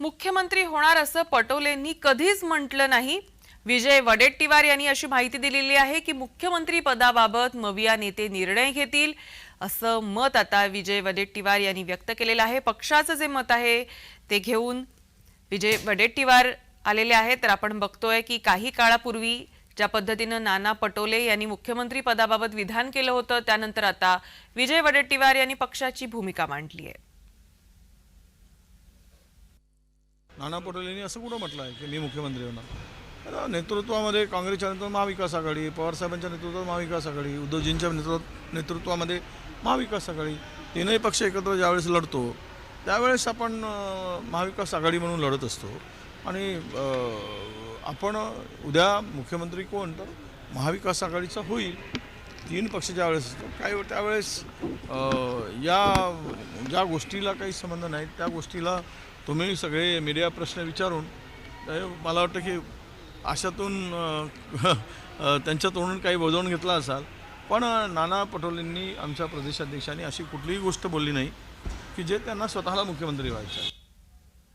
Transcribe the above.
मुख्यमंत्री होणार असं पटोलेंनी कधीच म्हटलं नाही. विजय वडेट्टीवार यांनी अशी माहिती दिलेली आहे की मुख्यमंत्री पदाबाबत मविया नेते निर्णय घेतील असं मत आता विजय वडेट्टीवार यांनी व्यक्त केलेलं आहे. पक्षाचं जे मत आहे ते घेऊन विजय वडेट्टीवार आलेले आहेत. तर आपण बघतोय की काही काळापूर्वी ज्या पद्धतीनं नाना पटोले यांनी मुख्यमंत्री पदाबाबत विधान केलं होतं त्यानंतर आता विजय वडेट्टीवार यांनी पक्षाची भूमिका मांडली आहे. नाना पटोलेंनी असं कुठं म्हटलं आहे की मी मुख्यमंत्री होणार? आता नेतृत्वामध्ये काँग्रेसच्या नेतृत्वात महाविकास आघाडी पवारसाहेबांच्या नेतृत्वात महाविकास आघाडी उद्धवजींच्या नेतृत्वात नेतृत्वामध्ये महाविकास आघाडी. तीनही पक्ष एकत्र ज्यावेळेस लढतो त्यावेळेस आपण महाविकास आघाडी म्हणून लढत असतो. आणि आपण उद्या मुख्यमंत्री कोण तर महाविकास आघाडीचा होईल. तीन पक्ष ज्यावेळेस असतो काय हो, त्यावेळेस या ज्या गोष्टीला काही संबंध नाही त्या गोष्टीला तुम्ही सगळे मीडिया प्रश्न विचारून मला वाटतं की अशातून त्यांच्या तोंडून काही वजवून घेतला असाल. पण नाना पटोलेंनी आमच्या प्रदेशाध्यक्षांनी अशी कुठलीही गोष्ट बोलली नाही की जे त्यांना स्वतःला मुख्यमंत्री व्हायचं आहे.